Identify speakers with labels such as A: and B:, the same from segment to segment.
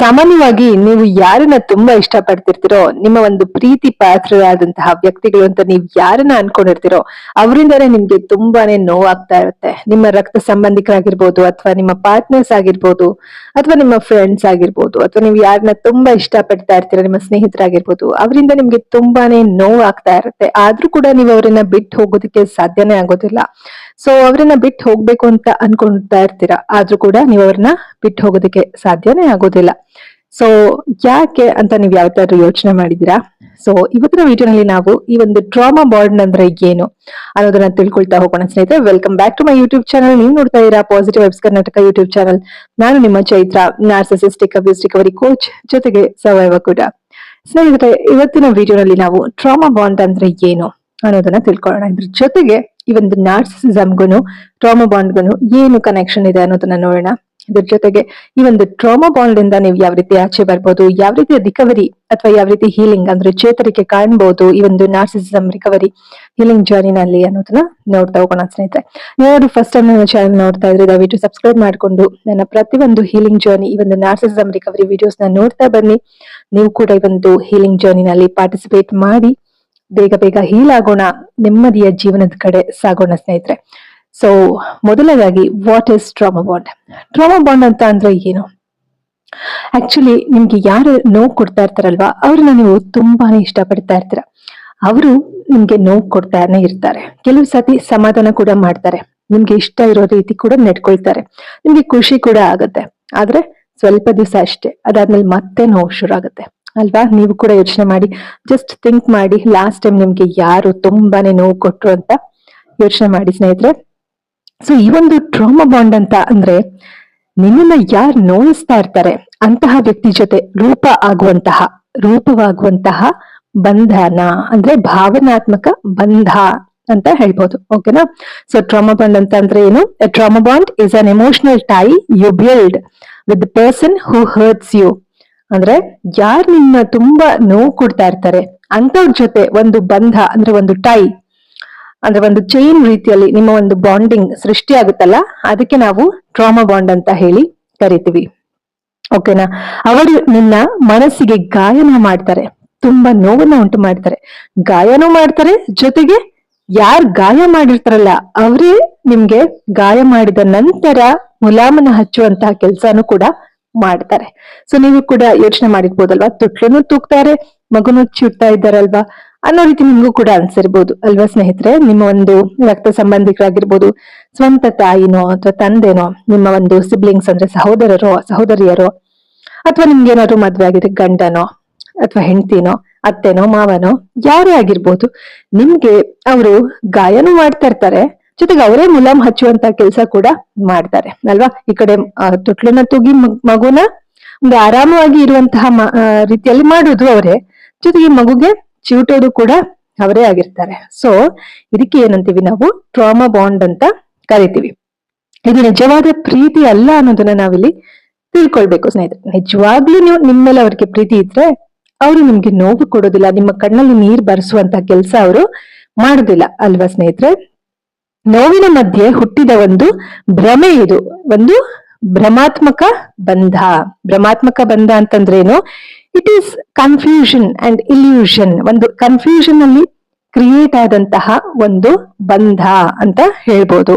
A: ಸಾಮಾನ್ಯವಾಗಿ ನೀವು ಯಾರನ್ನ ತುಂಬಾ ಇಷ್ಟಪಡ್ತಿರ್ತೀರೋ, ನಿಮ್ಮ ಒಂದು ಪ್ರೀತಿ ಪಾತ್ರರಾದಂತಹ ವ್ಯಕ್ತಿಗಳು ಅಂತ ನೀವು ಯಾರನ್ನ ಅನ್ಕೊಂಡಿರ್ತೀರೋ, ಅವರಿಂದನೇ ನಿಮ್ಗೆ ತುಂಬಾನೇ ನೋವಾಗ್ತಾ ಇರುತ್ತೆ. ನಿಮ್ಮ ರಕ್ತ ಸಂಬಂಧಿಕರಾಗಿರ್ಬೋದು ಅಥವಾ ನಿಮ್ಮ ಪಾರ್ಟ್ನರ್ಸ್ ಆಗಿರ್ಬೋದು ಅಥವಾ ನಿಮ್ಮ ಫ್ರೆಂಡ್ಸ್ ಆಗಿರ್ಬೋದು ಅಥವಾ ನೀವು ಯಾರನ್ನ ತುಂಬಾ ಇಷ್ಟಪಡ್ತಾ ಇರ್ತೀರ, ನಿಮ್ಮ ಸ್ನೇಹಿತರಾಗಿರ್ಬೋದು, ಅವರಿಂದ ನಿಮ್ಗೆ ತುಂಬಾನೇ ನೋವಾಗ್ತಾ ಇರುತ್ತೆ. ಆದ್ರೂ ಕೂಡ ನೀವು ಅವರನ್ನ ಬಿಟ್ಟು ಹೋಗೋದಕ್ಕೆ ಸಾಧ್ಯನೇ ಆಗೋದಿಲ್ಲ. ಸೊ ಅವ್ರನ್ನ ಬಿಟ್ಟು ಹೋಗ್ಬೇಕು ಅಂತ ಅನ್ಕೊಳ್ತಾ ಇರ್ತೀರಾ? ಆದ್ರೂ ಕೂಡ ನೀವು ಅವ್ರನ್ನ ಬಿಟ್ಟು ಹೋಗೋದಕ್ಕೆ ಸಾಧ್ಯನೇ ಆಗೋದಿಲ್ಲ. ಸೊ ಯಾಕೆ ಅಂತ ನೀವು ಯಾವತ್ತಾದ್ರೂ ಯೋಚನೆ ಮಾಡಿದೀರಾ ಸೊ ಇವತ್ತಿನ ವಿಡಿಯೋನಲ್ಲಿ ನಾವು ಈ ಒಂದು ಡ್ರಾಮಾ ಬಾಂಡ್ ಅಂದ್ರೆ ಏನು ಅನ್ನೋದನ್ನ ತಿಳ್ಕೊಳ್ತಾ ಹೋಗೋಣ. ಸ್ನೇಹಿತರೆ welcome back to my YouTube channel ನೀವು ನೋಡ್ತಾ ಇದ್ದೀರಾ positive vibes Karnataka YouTube channel ನಾನು ನಿಮ್ಮ Chaitra narcissistic abuse recovery coach ಜೊತೆಗೆ ಸವಯವ ಕೂಡ. ಸ್ನೇಹಿತರೆ, ಇವತ್ತಿನ ವಿಡಿಯೋನಲ್ಲಿ ನಾವು ಟ್ರಾಮಾ ಬಾಂಡ್ ಅಂದ್ರೆ ಏನು? ಅನ್ನೋದನ್ನ ತಿಳ್ಕೊಳ್ಳೋಣ. ಇದ್ರ ಜೊತೆಗೆ ಈ ಒಂದು ನಾರ್ಸಿಸಮ್ಗೂ ಟ್ರಾಮಾ ಬಾಂಡ್ಗೂ ಏನು ಕನೆಕ್ಷನ್ ಇದೆ ಅನ್ನೋದನ್ನ ನೋಡೋಣ. ಇದ್ರ ಜೊತೆಗೆ ಈ ಒಂದು ಟ್ರಾಮಾ ಬಾಂಡ್ ಇಂದ ನೀವು ಯಾವ ರೀತಿ ಆಚೆ ಬರ್ಬೋದು, ಯಾವ ರೀತಿ ರಿಕವರಿ ಅಥವಾ ಯಾವ ರೀತಿ ಹೀಲಿಂಗ್ ಅಂದ್ರೆ ಚೇತರಿಕೆ ಕಾಣ್ಬೋದು ಈ ಒಂದು ನಾರ್ಸಿಸಮ್ ರಿಕವರಿ ಹೀಲಿಂಗ್ ಜರ್ನಿನಲ್ಲಿ ಅನ್ನೋದನ್ನ ನೋಡ್ತಾ ಹೋಗೋಣ ಸ್ನೇಹಿತರೆ. ನೀವು ಫಸ್ಟ್ ಟೈಮ್ ನನ್ನ ಚಾನಲ್ ನೋಡ್ತಾ ಇದ್ರೆ ದಯವಿಟ್ಟು ಸಬ್ಸ್ಕ್ರೈಬ್ ಮಾಡಿಕೊಂಡು ನನ್ನ ಪ್ರತಿ ಒಂದು ಹೀಲಿಂಗ್ ಜರ್ನಿ ಈ ಒಂದು ನಾರ್ಸಿಸಮ್ ರಿಕವರಿ ವಿಡಿಯೋಸ್ನ ನೋಡ್ತಾ ಬನ್ನಿ. ನೀವು ಕೂಡ ಈ ಒಂದು ಹೀಲಿಂಗ್ ಜರ್ನಿನಲ್ಲಿ ಪಾರ್ಟಿಸಿಪೇಟ್ ಮಾಡಿ. ಬೇಗ ಬೇಗ ಹೀಲ್ ಆಗೋಣ, ನೆಮ್ಮದಿಯ ಜೀವನದ ಕಡೆ ಸಾಗೋಣ ಸ್ನೇಹಿತರೆ. ಸೊ ಮೊದಲನೇದಾಗಿ what is trauma bond trauma bond ಅಂತ ಅಂದ್ರೆ ಏನು? ಆಕ್ಚುಲಿ ನಿಮ್ಗೆ ಯಾರು ನೋವು ಕೊಡ್ತಾ ಇರ್ತಾರಲ್ವಾ, ಅವ್ರನ್ನ ನೀವು ತುಂಬಾನೇ ಇಷ್ಟಪಡ್ತಾ ಇರ್ತೀರ. ಅವರು ನಿಮ್ಗೆ ನೋವು ಕೊಡ್ತಾನೆ ಇರ್ತಾರೆ. ಕೆಲವು ಸತಿ ಸಮಾಧಾನ ಕೂಡ ಮಾಡ್ತಾರೆ. ನಿಮ್ಗೆ ಇಷ್ಟ ಇರೋ ರೀತಿ ಕೂಡ ನೆಡ್ಕೊಳ್ತಾರೆ. ನಿಮ್ಗೆ ಖುಷಿ ಕೂಡ ಆಗತ್ತೆ. ಆದ್ರೆ ಸ್ವಲ್ಪ ದಿವಸ ಅಷ್ಟೇ, ಅದಾದ್ಮೇಲೆ ಮತ್ತೆ ನೋವು ಶುರು ಆಗುತ್ತೆ. ಅಲ್ವಾ? ನೀವು ಕೂಡ ಯೋಚನೆ ಮಾಡಿ. ಜಸ್ಟ್ ಥಿಂಕ್ ಮಾಡಿ. ಲಾಸ್ಟ್ ಟೈಮ್ ನಿಮ್ಗೆ ಯಾರು ತುಂಬಾನೇ ನೋವು ಕೊಟ್ರು ಅಂತ ಯೋಚನೆ ಮಾಡಿ ಸ್ನೇಹಿತರೆ. ಸೊ ಈ ಒಂದು ಟ್ರಾಮಾ ಬಾಂಡ್ ಅಂತ ಅಂದ್ರೆ ನಿಮ್ಮನ್ನ ಯಾರು ನೋಯಿಸ್ತಾ ಇರ್ತಾರೆ, ಅಂತಹ ವ್ಯಕ್ತಿ ಜೊತೆ ರೂಪ ಆಗುವಂತಹ, ರೂಪವಾಗುವಂತಹ ಬಂಧನ ಅಂದ್ರೆ ಭಾವನಾತ್ಮಕ ಬಂಧ ಅಂತ ಹೇಳ್ಬೋದು. ಓಕೆನಾ ಸೊ ಟ್ರಾಮಾ ಬಾಂಡ್ ಅಂತ ಅಂದ್ರೆ ಏನು? Trauma bond is an emotional tie you build with person who hurts you ಅಂದ್ರೆ ಯಾರು ನಿನ್ನ ತುಂಬಾ ನೋವು ಕೊಡ್ತಾ ಇರ್ತಾರೆ ಅಂತವ್ರ ಜೊತೆ ಒಂದು ಬಂಧ, ಅಂದ್ರೆ ಒಂದು ಟೈ ಅಂದ್ರೆ ಒಂದು ಚೈನ್ ರೀತಿಯಲ್ಲಿ ನಿಮ್ಮ ಒಂದು ಬಾಂಡಿಂಗ್ ಸೃಷ್ಟಿ ಆಗುತ್ತಲ್ಲ ಅದಕ್ಕೆ ನಾವು ಟ್ರಾಮಾ ಬಾಂಡ್ ಅಂತ ಹೇಳಿ ಕರಿತೀವಿ. ಓಕೆನಾ ಅವರು ನಿನ್ನ ಮನಸ್ಸಿಗೆ ಗಾಯನ ಮಾಡ್ತಾರೆ, ತುಂಬಾ ನೋವನ್ನ ಉಂಟು ಮಾಡ್ತಾರೆ. ಗಾಯನೂ ಮಾಡ್ತಾರೆ, ಜೊತೆಗೆ ಯಾರ್ ಗಾಯ ಮಾಡಿರ್ತಾರಲ್ಲ, ಅವರೇ ನಿಮ್ಗೆ ಗಾಯ ಮಾಡಿದ ನಂತರ ಮುಲಾಮನ ಹಚ್ಚುವಂತಹ ಕೆಲ್ಸಾನು ಕೂಡ ಮಾಡ್ತಾರೆ. ಸೊ ನೀವು ಕೂಡ ಯೋಚನೆ ಮಾಡಿರ್ಬೋದಲ್ವಾ? ತೊಟ್ಲನ್ನು ತೂಗ್ತಾರೆ, ಮಗುನು ಚುಟ್ತಾ ಇದ್ದಾರಲ್ವಾ? ಅನ್ನೋ ರೀತಿ ನಿಮ್ಗೂ ಕೂಡ ಅನ್ಸಿರ್ಬೋದು ಅಲ್ವಾ ಸ್ನೇಹಿತರೆ? ನಿಮ್ಮ ಒಂದು ರಕ್ತ ಸಂಬಂಧಿಕರಾಗಿರ್ಬೋದು ಸ್ವಂತ ತಾಯಿನೋ ಅಥವಾ ತಂದೆನೋ, ನಿಮ್ಮ ಒಂದು ಸಿಬ್ಲಿಂಗ್ಸ್ ಅಂದ್ರೆ ಸಹೋದರರೋ, ಸಹೋದರಿಯರೋ, ಅಥವಾ ನಿಮ್ಗೆ ಏನಾದ್ರು ಮದ್ವೆ ಆಗಿದೆ ಗಂಡನೋ, ಅಥವಾ ಹೆಂಡತಿನೋ, ಅತ್ತೆನೋ, ಮಾವನೋ, ಯಾರೇ ಆಗಿರ್ಬೋದು, ನಿಮ್ಗೆ ಅವರು ಗಾಯನೂ ಮಾಡ್ತಾ ಇರ್ತಾರೆ. ಜೊತೆಗೆ ಅವರೇ ಮುಲಾಮ್ ಹಚ್ಚುವಂತ ಕೆಲಸ ಕೂಡ ಮಾಡ್ತಾರೆ, ಅಲ್ವಾ? ಈ ಕಡೆ ತೊಟ್ಲನ್ನ ತೂಗಿ ಮಗುನ ಒಂದು ಆರಾಮವಾಗಿ ಇರುವಂತಹ ರೀತಿಯಲ್ಲಿ ಮಾಡುದು ಅವರೇ. ಜೊತೆಗೆ ಮಗುಗೆ ಚಿವುಟೋದು ಕೂಡ ಅವರೇ ಆಗಿರ್ತಾರೆ. ಸೊ ಇದಕ್ಕೆ ಏನಂತೀವಿ ನಾವು? ಟ್ರಾಮಾ ಬಾಂಡ್ ಅಂತ ಕರಿತೀವಿ. ಇದು ನಿಜವಾದ ಪ್ರೀತಿ ಅಲ್ಲ ಅನ್ನೋದನ್ನ ನಾವಿಲ್ಲಿ ತಿಳ್ಕೊಳ್ಬೇಕು ಸ್ನೇಹಿತರೆ. ನಿಜವಾಗ್ಲೂ ನೀವು ನಿಮ್ಮ ಮೇಲೆ ಅವ್ರಿಗೆ ಪ್ರೀತಿ ಇದ್ರೆ ಅವರು ನಿಮ್ಗೆ ನೋವು ಕೊಡೋದಿಲ್ಲ, ನಿಮ್ಮ ಕಣ್ಣಲ್ಲಿ ನೀರ್ ಬರ್ಸುವಂತ ಕೆಲಸ ಅವರು ಮಾಡುದಿಲ್ಲ, ಅಲ್ವಾ ಸ್ನೇಹಿತರೆ? ನೋವಿನ ಮಧ್ಯೆ ಹುಟ್ಟಿದ ಒಂದು ಭ್ರಮೆ ಇದು. ಒಂದು ಭ್ರಮಾತ್ಮಕ ಬಂಧ. ಭ್ರಮಾತ್ಮಕ ಬಂಧ ಅಂತಂದ್ರೇನು? It is confusion and illusion ಒಂದು ಕನ್ಫ್ಯೂಷನ್ ಅಲ್ಲಿ ಕ್ರಿಯೇಟ್ ಆದಂತಹ ಒಂದು ಬಂಧ ಅಂತ ಹೇಳ್ಬೋದು.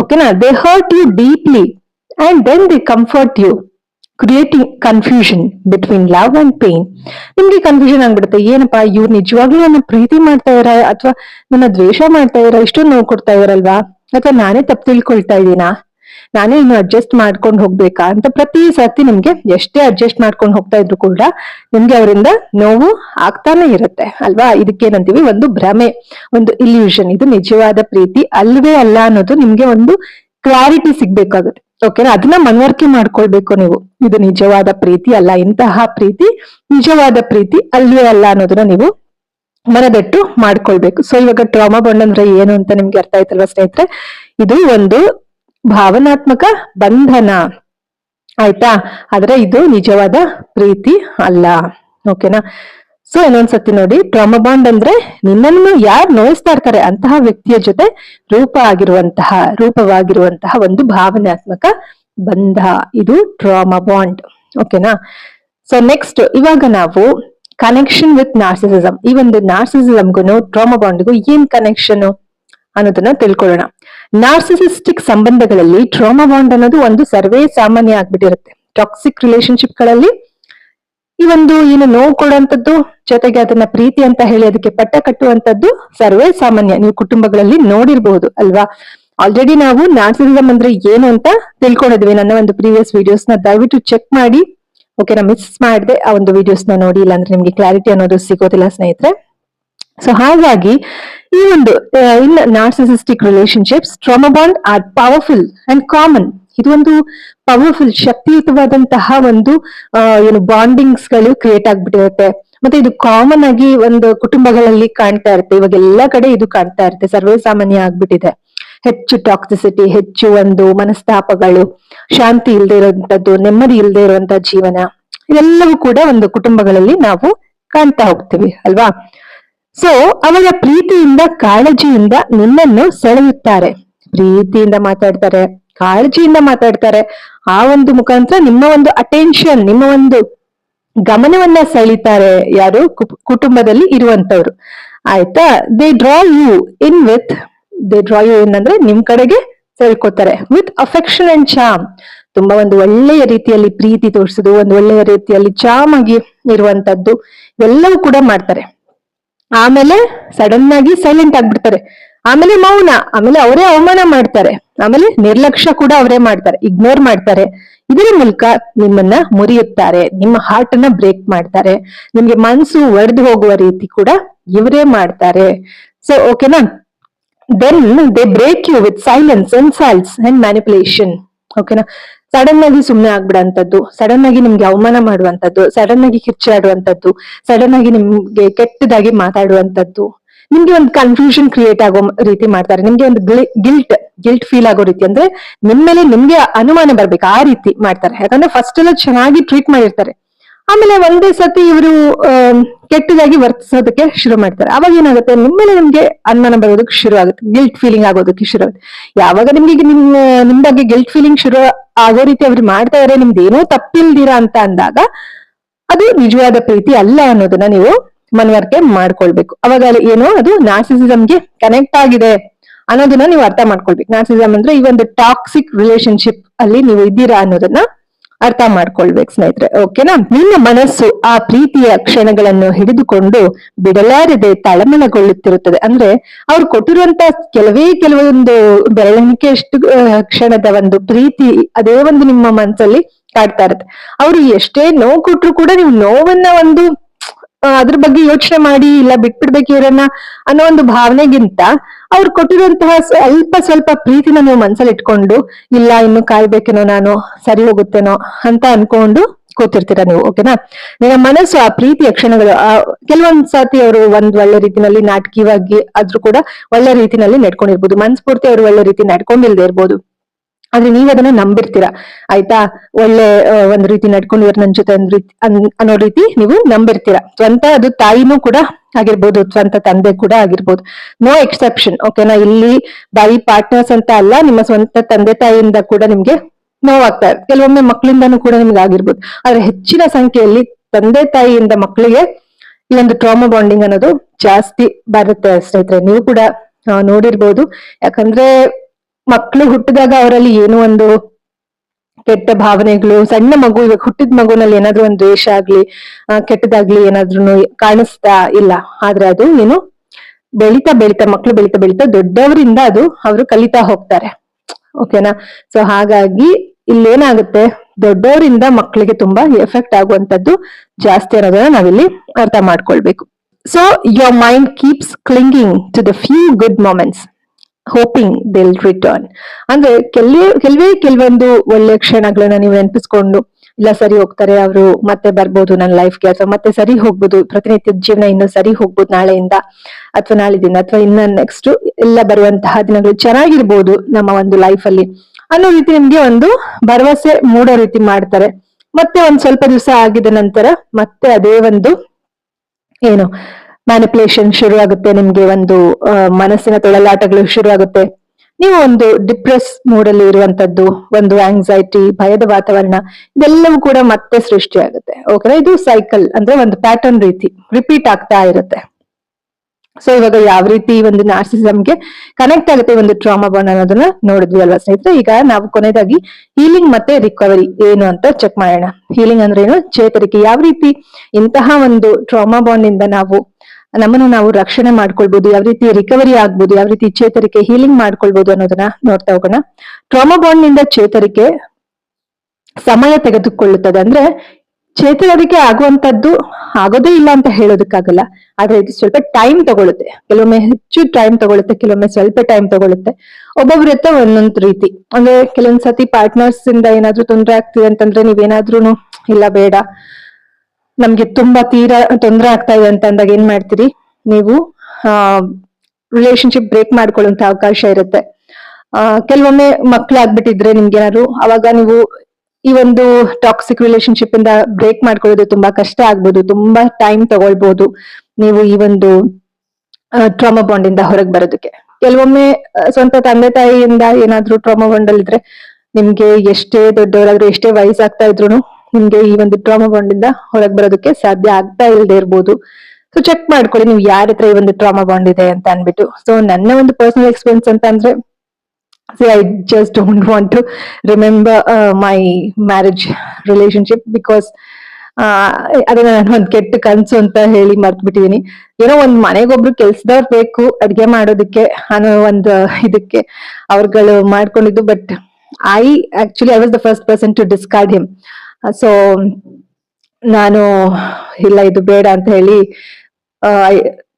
A: ಓಕೆನಾ they hurt you deeply and then they comfort you creating confusion between love and pain ನಿಮ್ಗೆ ಕನ್ಫ್ಯೂಷನ್ ಆಗ್ಬಿಡುತ್ತೆ. ಏನಪ್ಪಾ, ಇವ್ರು ನಿಜವಾಗ್ಲೂ ನನ್ನ ಪ್ರೀತಿ ಮಾಡ್ತಾ ಇರ ಅಥವಾ ನನ್ನ ದ್ವೇಷ ಮಾಡ್ತಾ ಇರ ಇಷ್ಟೊಂದು ನೋವು ಕೊಡ್ತಾ ಇದಾರಲ್ವಾ? ಅಥವಾ ನಾನೇ ತಪ್ಪು ತಿಳ್ಕೊಳ್ತಾ ಇದ್ದೀನಾ? ನಾನೇ ಇನ್ನು ಅಡ್ಜಸ್ಟ್ ಮಾಡ್ಕೊಂಡು ಹೋಗ್ಬೇಕಾ ಅಂತ ಪ್ರತಿ ಸರ್ತಿ ನಿಮ್ಗೆ ಎಷ್ಟೇ ಅಡ್ಜಸ್ಟ್ ಮಾಡ್ಕೊಂಡು ಹೋಗ್ತಾ ಇದ್ರು ಕೂಡ ನಿಮ್ಗೆ ಅವರಿಂದ ನೋವು ಆಗ್ತಾನೆ ಇರುತ್ತೆ. ಅಲ್ವಾ? ಇದಕ್ಕೇನಂತೀವಿ ಒಂದು ಭ್ರಮೆ, ಒಂದು ಇಲ್ಯೂಷನ್ ಇದು ನಿಜವಾದ ಪ್ರೀತಿ ಅಲ್ವೇ ಅಲ್ಲ ಅನ್ನೋದು ನಿಮ್ಗೆ ಒಂದು ಕ್ಲಾರಿಟಿ ಸಿಗ್ಬೇಕಾಗುತ್ತೆ. ಓಕೆನಾ? ಅದನ್ನ ಮನವರಿಕೆ ಮಾಡ್ಕೊಳ್ಬೇಕು ನೀವು. ಇದು ನಿಜವಾದ ಪ್ರೀತಿ ಅಲ್ಲ, ಇಂತಹ ಪ್ರೀತಿ, ನಿಜವಾದ ಪ್ರೀತಿ ಅಲ್ವೇ ಅಲ್ಲ ಅನ್ನೋದನ್ನ ನೀವು ಮನದಟ್ಟು ಮಾಡ್ಕೊಳ್ಬೇಕು. ಸೊ ಇವಾಗ ಟ್ರಾಮಾ ಬಾಂಡ್ ಅಂದ್ರೆ ಏನು ಅಂತ ನಿಮ್ಗೆ ಅರ್ಥ ಆಯ್ತಲ್ವಾ ಸ್ನೇಹಿತರೆ? ಇದು ಒಂದು ಭಾವನಾತ್ಮಕ ಬಂಧನ. ಆಯ್ತಾ? ಆದ್ರೆ ಇದು ನಿಜವಾದ ಪ್ರೀತಿ ಅಲ್ಲ. ಓಕೆನಾ? ಸೊ ಇನ್ನೊಂದ್ಸತಿ ನೋಡಿ ಟ್ರಾಮಾ ಬಾಂಡ್ ಅಂದ್ರೆ ನಿನ್ನನ್ನು ಯಾರು ನೋಯಿಸ್ತಾ ಇರ್ತಾರೆ ಅಂತಹ ವ್ಯಕ್ತಿಯ ಜೊತೆ ರೂಪ ಆಗಿರುವಂತಹ, ರೂಪವಾಗಿರುವಂತಹ ಒಂದು ಭಾವನಾತ್ಮಕ ಬಂಧ. ಇದು ಟ್ರಾಮಾ ಬಾಂಡ್ ಓಕೆನಾ ಸೊ ನೆಕ್ಸ್ಟ್ ಇವಾಗ ನಾವು ಕನೆಕ್ಷನ್ ವಿತ್ ನಾರ್ಸಿಸಿಸಮ್ ಈ ಒಂದು ನಾರ್ಸಿಸಿಸಮ್ಗೂ ಟ್ರಾಮಾ ಬಾಂಡ್ಗೂ ಏನ್ ಕನೆಕ್ಷನ್ ಅನ್ನೋದನ್ನ ತಿಳ್ಕೊಳ್ಳೋಣ. ನಾರ್ಸಿಸಿಸ್ಟಿಕ್ ಸಂಬಂಧಗಳಲ್ಲಿ ಟ್ರಾಮಾ ಬಾಂಡ್ ಅನ್ನೋದು ಒಂದು ಸರ್ವೇ ಸಾಮಾನ್ಯ ಆಗ್ಬಿಟ್ಟಿರುತ್ತೆ. ಟಾಕ್ಸಿಕ್ ರಿಲೇಶನ್ಶಿಪ್ಗಳಲ್ಲಿ ಈ ಒಂದು ಏನು ನೋವು ಕೊಡುವಂತದ್ದು ಜೊತೆಗೆ ಅದನ್ನ ಪ್ರೀತಿ ಅಂತ ಹೇಳಿ ಅದಕ್ಕೆ ಪಟ್ಟ ಕಟ್ಟುವಂಥದ್ದು ಸರ್ವೇ ಸಾಮಾನ್ಯ. ನೀವು ಕುಟುಂಬಗಳಲ್ಲಿ ನೋಡಿರ್ಬಹುದು ಅಲ್ವಾ? ಆಲ್ರೆಡಿ ನಾವು ನಾರ್ಸಿಸಮ್ ಅಂದ್ರೆ ಏನು ಅಂತ ತಿಳ್ಕೊಂಡಿದ್ವಿ. ನನ್ನ ಒಂದು ಪ್ರೀವಿಯಸ್ ವಿಡಿಯೋಸ್ ದಯವಿಟ್ಟು ಚೆಕ್ ಮಾಡಿ. ಓಕೆನಾ ಮಿಸ್ ಮಾಡಿದೆ ಆ ಒಂದು ವಿಡಿಯೋಸ್ನ ನೋಡಿ. ಇಲ್ಲಾಂದ್ರೆ ನಿಮ್ಗೆ ಕ್ಲಾರಿಟಿ ಅನ್ನೋದು ಸಿಗೋದಿಲ್ಲ ಸ್ನೇಹಿತರೆ. ಸೊ ಹಾಗಾಗಿ ಈ ಒಂದು in narcissistic relationships trauma bond are powerful and common ಇದು ಒಂದು ಪವರ್ಫುಲ್ ಶಕ್ತಿಯುತವಾದಂತಹ ಒಂದು ಏನು ಬಾಂಡಿಂಗ್ಸ್ಗಳು ಕ್ರಿಯೇಟ್ ಆಗ್ಬಿಟ್ಟಿರುತ್ತೆ. ಮತ್ತೆ ಇದು ಕಾಮನ್ ಆಗಿ ಒಂದು ಕುಟುಂಬಗಳಲ್ಲಿ ಕಾಣ್ತಾ ಇರುತ್ತೆ. ಇವಾಗ ಎಲ್ಲಾ ಕಡೆ ಇದು ಕಾಣ್ತಾ ಇರುತ್ತೆ. ಸರ್ವೇ ಸಾಮಾನ್ಯ ಆಗ್ಬಿಟ್ಟಿದೆ. ಹೆಚ್ಚು ಟಾಕ್ಸಿಸಿಟಿ ಹೆಚ್ಚು ಒಂದು ಮನಸ್ತಾಪಗಳು, ಶಾಂತಿ ಇಲ್ಲದೆ ಇರುವಂತದ್ದು, ನೆಮ್ಮದಿ ಇಲ್ಲದೆ ಇರುವಂತಹ ಜೀವನ, ಇದೆಲ್ಲವೂ ಕೂಡ ಒಂದು ಕುಟುಂಬಗಳಲ್ಲಿ ನಾವು ಕಾಣ್ತಾ ಹೋಗ್ತೀವಿ, ಅಲ್ವಾ? ಸೊ ಅವರ ಪ್ರೀತಿಯಿಂದ, ಕಾಳಜಿಯಿಂದ ನಿನ್ನನ್ನು ಸೆಳೆಯುತ್ತಾರೆ. ಪ್ರೀತಿಯಿಂದ ಮಾತಾಡ್ತಾರೆ. ಕಾಳಜಿಯಿಂದ ಮಾತಾಡ್ತಾರೆ. ಆ ಒಂದು ಮುಖಾಂತರ ನಿಮ್ಮ ಒಂದು ಅಟೆನ್ಷನ್ ನಿಮ್ಮ ಒಂದು ಗಮನವನ್ನ ಸೆಳೀತಾರೆ ಯಾರು? ಕುಟುಂಬದಲ್ಲಿ ಇರುವಂತವ್ರು ಆಯ್ತಾ? They draw you in with they draw you in ಅಂದ್ರೆ ನಿಮ್ ಕಡೆಗೆ ಸೆಳ್ಕೊತಾರೆ ವಿತ್ ಅಫೆಕ್ಷನ್ ಅಂಡ್ ಚಾಮ್ ತುಂಬಾ ಒಂದು ಒಳ್ಳೆಯ ರೀತಿಯಲ್ಲಿ ಪ್ರೀತಿ ತೋರಿಸೋದು, ಒಂದು ಒಳ್ಳೆಯ ರೀತಿಯಲ್ಲಿ ಚಾಮ್ ಆಗಿ ಇರುವಂತದ್ದು ಎಲ್ಲವೂ ಕೂಡ ಮಾಡ್ತಾರೆ. ಆಮೇಲೆ ಸಡನ್ ಆಗಿ ಸೈಲೆಂಟ್ ಆಗ್ಬಿಡ್ತಾರೆ. ಆಮೇಲೆ ಮೌನ, ಆಮೇಲೆ ಅವರೇ ಅವಮಾನ ಮಾಡ್ತಾರೆ. ಆಮೇಲೆ ನಿರ್ಲಕ್ಷ್ಯ ಕೂಡ ಅವರೇ ಮಾಡ್ತಾರೆ ಇಗ್ನೋರ್ ಮಾಡ್ತಾರೆ. ಇದರ ಮೂಲಕ ನಿಮ್ಮನ್ನ ಮುರಿಯುತ್ತಾರೆ, ನಿಮ್ಮ ಹಾರ್ಟ್ ಅನ್ನ ಬ್ರೇಕ್ ಮಾಡ್ತಾರೆ. ನಿಮ್ಗೆ ಮನ್ಸು ಒಡೆದು ಹೋಗುವ ರೀತಿ ಕೂಡ ಇವರೇ ಮಾಡ್ತಾರೆ. ಸೊ ಓಕೆನಾ then they break you with silence insults and manipulation ಓಕೆನಾ ಸಡನ್ ಆಗಿ ಸುಮ್ಮನೆ ಆಗ್ಬಿಡಂತದ್ದು ಸಡನ್ ಆಗಿ ನಿಮ್ಗೆ ಅವಮಾನ ಮಾಡುವಂತದ್ದು ಸಡನ್ ಆಗಿ ಕಿರ್ಚಾಡುವಂತದ್ದು ಸಡನ್ ಆಗಿ ನಿಮ್ಗೆ ಕೆಟ್ಟದಾಗಿ ಮಾತಾಡುವಂತದ್ದು. ನಿಮ್ಗೆ ಒಂದು ಕನ್ಫ್ಯೂಷನ್ ಕ್ರಿಯೇಟ್ ಆಗೋ ರೀತಿ ಮಾಡ್ತಾರೆ. ನಿಮ್ಗೆ ಒಂದು ಗಿಲ್ಟ್ ಗಿಲ್ಟ್ ಫೀಲ್ ಆಗೋ ರೀತಿ ಅಂದ್ರೆ ನಿಮ್ ಮೇಲೆ ನಿಮ್ಗೆ ಅನುಮಾನ ಬರ್ಬೇಕು ಆ ರೀತಿ ಮಾಡ್ತಾರೆ. ಯಾಕಂದ್ರೆ ಫಸ್ಟ್ ಎಲ್ಲ ಚೆನ್ನಾಗಿ ಟ್ರೀಟ್ ಮಾಡಿರ್ತಾರೆ. ಆಮೇಲೆ ಒಂದೇ ಸತಿ ಇವರು ಕೆಟ್ಟದಾಗಿ ವರ್ತಿಸೋದಕ್ಕೆ ಶುರು ಮಾಡ್ತಾರೆ. ಅವಾಗ ಏನಾಗುತ್ತೆ? ನಿಮ್ಮ ಮೇಲೆ ನಿಮ್ಗೆ ಅನುಮಾನ ಬರೋದಕ್ಕೆ ಶುರು ಆಗುತ್ತೆ. ಗಿಲ್ಟ್ ಫೀಲಿಂಗ್ ಆಗೋದಕ್ಕೆ ಶುರು ಆಗುತ್ತೆ. ಯಾವಾಗ ನಿಮ್ಗೆ ನಿಮ್ ನಿಮ್ ಬಗ್ಗೆ ಗಿಲ್ಟ್ ಫೀಲಿಂಗ್ ಶುರು ಆಗೋ ರೀತಿ ಅವ್ರು ಮಾಡ್ತಾ ಇದಾರೆ ನಿಮ್ದು ಏನೋ ತಪ್ಪಿಲ್ದಿರಾ ಅಂತ ಅಂದಾಗ ಅದು ನಿಜವಾದ ಪ್ರೀತಿ ಅಲ್ಲ ಅನ್ನೋದನ್ನ ನೀವು ಮನವರಿಕೆ ಮಾಡ್ಕೊಳ್ಬೇಕು. ಅವಾಗ ಏನೋ ಅದು ನಾರ್ಸಿಸಿಸಮ್ಗೆ ಕನೆಕ್ಟ್ ಆಗಿದೆ ಅನ್ನೋದನ್ನ ನೀವು ಅರ್ಥ ಮಾಡ್ಕೊಳ್ಬೇಕು. ನಾರ್ಸಿಸಮ್ ಅಂದ್ರೆ ಈ ಒಂದು ಟಾಕ್ಸಿಕ್ ರಿಲೇಶನ್ಶಿಪ್ ಅಲ್ಲಿ ನೀವು ಇದ್ದೀರಾ ಅನ್ನೋದನ್ನ ಅರ್ಥ ಮಾಡ್ಕೊಳ್ಬೇಕು ಸ್ನೇಹಿತರೆ. ಓಕೆನಾ ನಿಮ್ಮ ಮನಸ್ಸು ಆ ಪ್ರೀತಿಯ ಕ್ಷಣಗಳನ್ನು ಹಿಡಿದುಕೊಂಡು ಬಿಡಲಾರದೆ ತಳಮಳಗೊಳ್ಳುತ್ತಿರುತ್ತದೆ. ಅಂದ್ರೆ ಅವ್ರು ಕೊಟ್ಟಿರುವಂತ ಕೆಲವೇ ಕೆಲವೊಂದು ಬೆರಳಿಕೆ ಎಷ್ಟು ಕ್ಷಣದ ಒಂದು ಪ್ರೀತಿ ಅದೇ ಒಂದು ನಿಮ್ಮ ಮನಸ್ಸಲ್ಲಿ ಕಾಡ್ತಾ ಇರುತ್ತೆ. ಅವ್ರು ಎಷ್ಟೇ ನೋವು ಕೊಟ್ರು ಕೂಡ ನೀವು ನೋವನ್ನ ಒಂದು ಅದ್ರ ಬಗ್ಗೆ ಯೋಚನೆ ಮಾಡಿ ಇಲ್ಲ ಬಿಟ್ಬಿಡ್ಬೇಕು ಇವರನ್ನ ಅನ್ನೋ ಒಂದು ಭಾವನೆಗಿಂತ ಅವ್ರು ಕೊಟ್ಟಿರುವಂತಹ ಸ್ವಲ್ಪ ಸ್ವಲ್ಪ ಪ್ರೀತಿನ ನೀವು ಮನ್ಸಲ್ಲಿ ಇಟ್ಕೊಂಡು, ಇಲ್ಲ, ಇನ್ನು ಕಾಯ್ಬೇಕೇನೋ ನಾನು, ಸರಿ ಹೋಗುತ್ತೇನೋ ಅಂತ ಅನ್ಕೊಂಡು ಕೂತಿರ್ತೀರ ನೀವು ಓಕೆನಾ ನಿಮ್ಮ ಮನಸ್ಸು ಆ ಪ್ರೀತಿಯ ಕ್ಷಣಗಳು ಕೆಲವೊಂದ್ ಸಾತಿ ಅವರು ಒಂದ್ ಒಳ್ಳೆ ರೀತಿನಲ್ಲಿ ನಾಟಕೀಯವಾಗಿ ಆದ್ರೂ ಕೂಡ ಒಳ್ಳೆ ರೀತಿನಲ್ಲಿ ನಡ್ಕೊಂಡಿರ್ಬೋದು, ಮನ್ಸ್ಫೂರ್ತಿ ಅವರು ಒಳ್ಳೆ ರೀತಿ ನಡ್ಕೊಂಡಿಲ್ದೇ ಇರ್ಬೋದು. ಆದ್ರೆ ನೀವ್ ಅದನ್ನ ನಂಬಿರ್ತೀರಾ, ಆಯ್ತಾ? ಒಳ್ಳೆ ಒಂದ್ ರೀತಿ ನಡ್ಕೊಂಡಿರೋ ನನ್ ಜೊತೆ ಒಂದ್ ರೀತಿ ಅನ್- ಅನ್ನೋ ರೀತಿ ನೀವು ನಂಬಿರ್ತೀರಾ. ಸ್ವಂತ ಅದು ತಾಯಿನೂ ಕೂಡ ಆಗಿರ್ಬೋದು, ಸ್ವಂತ ತಂದೆ ಕೂಡ ಆಗಿರ್ಬೋದು. ನೋ ಎಕ್ಸೆಪ್ಷನ್ ಓಕೆನಾ ಇಲ್ಲಿ ಬಾಯಿ ಪಾರ್ಟ್ನರ್ಸ್ ಅಂತ ಅಲ್ಲ, ನಿಮ್ಮ ಸ್ವಂತ ತಂದೆ ತಾಯಿಯಿಂದ ಕೂಡ ನಿಮ್ಗೆ ನೋವಾಗ್ತಾ ಇರುತ್ತೆ. ಕೆಲವೊಮ್ಮೆ ಮಕ್ಕಳಿಂದನೂ ಕೂಡ ನಿಮ್ಗೆ ಆಗಿರ್ಬೋದು. ಆದ್ರೆ ಹೆಚ್ಚಿನ ಸಂಖ್ಯೆಯಲ್ಲಿ ತಂದೆ ತಾಯಿಯಿಂದ ಮಕ್ಕಳಿಗೆ ಈ ಒಂದು ಟ್ರಾಮಾ ಬಾಂಡಿಂಗ್ ಅನ್ನೋದು ಜಾಸ್ತಿ ಬರುತ್ತೆ ಸ್ನೇಹಿತರೆ. ನೀವು ಕೂಡ ನೋಡಿರ್ಬೋದು. ಯಾಕಂದ್ರೆ ಮಕ್ಕಳು ಹುಟ್ಟಿದಾಗ ಅವರಲ್ಲಿ ಏನೋ ಒಂದು ಕೆಟ್ಟ ಭಾವನೆಗಳು, ಸಣ್ಣ ಮಗು, ಇವಾಗ ಹುಟ್ಟಿದ ಮಗುನಲ್ಲಿ ಏನಾದ್ರೂ ಒಂದು ದ್ವೇಷ ಆಗ್ಲಿ ಕೆಟ್ಟದಾಗ್ಲಿ ಏನಾದ್ರೂ ಕಾಣಿಸ್ತಾ ಇಲ್ಲ. ಆದ್ರೆ ಅದು ಏನು ಬೆಳಿತಾ ಬೆಳಿತಾ ಮಕ್ಕಳು ಬೆಳಿತಾ ಬೆಳಿತಾ ದೊಡ್ಡವರಿಂದ ಅದು ಅವರು ಕಲಿತಾ ಹೋಗ್ತಾರೆ. ಓಕೆನಾ? ಸೊ ಹಾಗಾಗಿ ಇಲ್ಲೇನಾಗುತ್ತೆ? ದೊಡ್ಡವರಿಂದ ಮಕ್ಕಳಿಗೆ ತುಂಬಾ ಎಫೆಕ್ಟ್ ಆಗುವಂತದ್ದು ಜಾಸ್ತಿ ಅನ್ನೋದನ್ನ ನಾವಿಲ್ಲಿ ಅರ್ಥ ಮಾಡ್ಕೊಳ್ಬೇಕು. So your mind keeps clinging to the few good moments hoping they'll return ಅಂದ್ರೆ ಕೆಲವೇ ಕೆಲವೇ ಕೆಲವೊಂದು ಒಳ್ಳೆ ಕ್ಷಣಗಳನ್ನ ನೀವು ನೆನಪಿಸ್ಕೊಂಡು, ಇಲ್ಲ ಸರಿ ಹೋಗ್ತಾರೆ ಅವರು, ಮತ್ತೆ ಬರ್ಬೋದು ನನ್ನ ಲೈಫ್ಗೆ ಅಥವಾ ಮತ್ತೆ ಸರಿ ಹೋಗ್ಬೋದು, ಪ್ರತಿನಿತ್ಯದ ಜೀವನ ಇನ್ನು ಸರಿ ಹೋಗ್ಬೋದು ನಾಳೆಯಿಂದ, ಅಥವಾ ನಾಳಿದಿಂದ, ಅಥವಾ ಇನ್ನ ನೆಕ್ಸ್ಟ್ ಎಲ್ಲ ಬರುವಂತಹ ದಿನಗಳು ಚೆನ್ನಾಗಿರ್ಬೋದು ನಮ್ಮ ಒಂದು ಲೈಫ್ ಅಲ್ಲಿ. ಅನ್ನೋ ರೀತಿ ನಿಮ್ಗೆ ಒಂದು ಭರವಸೆ ಮೂಡೋ ರೀತಿ ಮಾಡ್ತಾರೆ. ಮತ್ತೆ ಒಂದ್ ಸ್ವಲ್ಪ ದಿವಸ ಆಗಿದ ನಂತರ ಮತ್ತೆ ಅದೇ ಒಂದು, ಏನು ಮ್ಯಾನಿಪುಲೇಷನ್ ಶುರು ಆಗುತ್ತೆ ನಿಮ್ಗೆ ಒಂದು ಮನಸ್ಸಿನ ತೊಳಲಾಟಗಳು ಶುರು ಆಗುತ್ತೆ ನೀವು ಒಂದು ಡಿಪ್ರೆಸ್ ಮೂಡ್ ಅಲ್ಲಿ ಇರುವಂತದ್ದು, ಒಂದು ಆಂಗ್ಸೈಟಿ ಭಯದ ವಾತಾವರಣ, ಇದೆಲ್ಲವೂ ಕೂಡ ಮತ್ತೆ ಸೃಷ್ಟಿ ಆಗುತ್ತೆ ಓಕೆನಾ ಇದು ಸೈಕಲ್ ಅಂದ್ರೆ ಒಂದು ಪ್ಯಾಟರ್ನ್ ರೀತಿ ರಿಪೀಟ್ ಆಗ್ತಾ ಇರುತ್ತೆ. ಸೊ ಇವಾಗ ಯಾವ ರೀತಿ ಒಂದು ನಾರ್ಸಿಸಮ್ಗೆ ಕನೆಕ್ಟ್ ಆಗುತ್ತೆ ಒಂದು ಟ್ರಾಮಾ ಬಾಂಡ್ ಅನ್ನೋದನ್ನ ನೋಡಿದ್ವಿ ಅಲ್ವಾ ಸ್ನೇಹಿತರೆ? ಈಗ ನಾವು ಕೊನೆಯದಾಗಿ ಹೀಲಿಂಗ್ ಮತ್ತೆ ರಿಕವರಿ ಏನು ಅಂತ ಚೆಕ್ ಮಾಡೋಣ. ಹೀಲಿಂಗ್ ಅಂದ್ರೆ ಏನು? ಚೇತರಿಕೆ. ಯಾವ ರೀತಿ ಇಂತಹ ಒಂದು ಟ್ರಾಮಾ ಬಾಂಡ್ ಇಂದ ನಾವು ನಮ್ಮನ್ನು ನಾವು ರಕ್ಷಣೆ ಮಾಡ್ಕೊಳ್ಬಹುದು ಯಾವ ರೀತಿ ರಿಕವರಿ ಆಗ್ಬೋದು, ಯಾವ ರೀತಿ ಚೇತರಿಕೆ ಹೀಲಿಂಗ್ ಮಾಡ್ಕೊಳ್ಬಹುದು ಅನ್ನೋದನ್ನ ನೋಡ್ತಾ ಹೋಗೋಣ. ಟ್ರಾಮಾ ಬಾಂಡ್ನಿಂದ ಚೇತರಿಕೆ ಸಮಯ ತೆಗೆದುಕೊಳ್ಳುತ್ತದೆ. ಅಂದ್ರೆ ಚೇತರಿಕೆ ಆಗುವಂತದ್ದು ಆಗೋದೇ ಇಲ್ಲ ಅಂತ ಹೇಳೋದಕ್ಕಾಗಲ್ಲ. ಆದ್ರೆ ಇದು ಸ್ವಲ್ಪ ಟೈಮ್ ತಗೊಳುತ್ತೆ. ಕೆಲವೊಮ್ಮೆ ಹೆಚ್ಚು ಟೈಮ್ ತಗೊಳುತ್ತೆ, ಕೆಲವೊಮ್ಮೆ ಸ್ವಲ್ಪ ಟೈಮ್ ತಗೊಳುತ್ತೆ. ಒಬ್ಬೊಬ್ರ ಹತ್ರ ಒಂದೊಂದ್ ರೀತಿ. ಅಂದ್ರೆ ಕೆಲವೊಂದ್ ಸತಿ ಪಾರ್ಟ್ನರ್ಸ್ ಇಂದ ಏನಾದ್ರೂ ತೊಂದರೆ ಆಗ್ತಿದೆ ಅಂತಂದ್ರೆ ನೀವೇನಾದ್ರೂ ಇಲ್ಲ ಬೇಡ. ನಮ್ಗೆ ತುಂಬಾ ತೀರಾ ತೊಂದರೆ ಆಗ್ತಾ ಇದೆ ಅಂತ ಅಂದಾಗ ಏನ್ ಮಾಡ್ತೀರಿ? ನೀವು ರಿಲೇಶನ್ಶಿಪ್ ಬ್ರೇಕ್ ಮಾಡ್ಕೊಳ್ಳುವಂತ ಅವಕಾಶ ಇರುತ್ತೆ. ಕೆಲವೊಮ್ಮೆ ಮಕ್ಳಾಗ್ಬಿಟ್ಟಿದ್ರೆ ನಿಮ್ಗೆ ಏನಾದ್ರು, ಅವಾಗ ನೀವು ಈ ಒಂದು ಟಾಕ್ಸಿಕ್ ರಿಲೇಶನ್ಶಿಪ್ ಇಂದ ಬ್ರೇಕ್ ಮಾಡ್ಕೊಳ್ಳೋದು ತುಂಬಾ ಕಷ್ಟ ಆಗ್ಬೋದು, ತುಂಬಾ ಟೈಮ್ ತಗೊಳ್ಬಹುದು ನೀವು ಈ ಒಂದು ಟ್ರಾಮಾ ಬಾಂಡ್ ಇಂದ ಹೊರಗೆ ಬರೋದಕ್ಕೆ. ಕೆಲವೊಮ್ಮೆ ಸ್ವಂತ ತಂದೆ ತಾಯಿಯಿಂದ ಏನಾದ್ರೂ ಟ್ರಾಮಾ ಬಾಂಡ್ ಅಲ್ಲಿ ಇದ್ರೆ ನಿಮ್ಗೆ ಎಷ್ಟೇ ದೊಡ್ಡವರಾದ್ರೂ, ಎಷ್ಟೇ ವಯಸ್ಸಾಗ್ತಾ ಇದ್ರು ನಿಮ್ಗೆ ಈ ಒಂದು ಟ್ರಾಮಾ ಬಾಂಡ್ ಇಂದ ಹೊರಗೆ ಬರೋದಕ್ಕೆ ಸಾಧ್ಯ ಆಗ್ತಾ ಇಲ್ಲದೆ ಇರ್ಬೋದು. ಸೊ ಚೆಕ್ ಮಾಡ್ಕೊಳ್ಳಿ ನೀವು ಯಾರ ಹತ್ರ ಈ ಒಂದು ಟ್ರಾಮಾ ಬಾಂಡ್ ಇದೆ ಅಂತ ಅನ್ಬಿಟ್ಟು ಸೊ ನನ್ನ ಒಂದು ಪರ್ಸನಲ್ ಎಕ್ಸ್ಪೀರಿಯನ್ಸ್ ಅಂತ ಅಂದ್ರೆ so I just want to remember my marriage relationship because ಅದನ್ನ ನಾನು ಒಂದ್ ಕೆಟ್ಟ ಕನ್ಸು ಅಂತ ಹೇಳಿ ಮರ್ತ್ಬಿಟ್ಟಿದೀನಿ. ಏನೋ ಒಂದ್ ಮನೆಗೊಬ್ರು ಕೆಲ್ಸದವ್ರು ಬೇಕು, ಅಡ್ಗೆ ಮಾಡೋದಕ್ಕೆ ಅನ್ನೋ ಒಂದು ಇದಕ್ಕೆ ಅವ್ರಗಳು ಮಾಡ್ಕೊಂಡಿದ್ದು but I actually I was the first person to discard him so ನಾನು, ಇಲ್ಲ, ಇದು ಬೇಡ ಅಂತ ಹೇಳಿ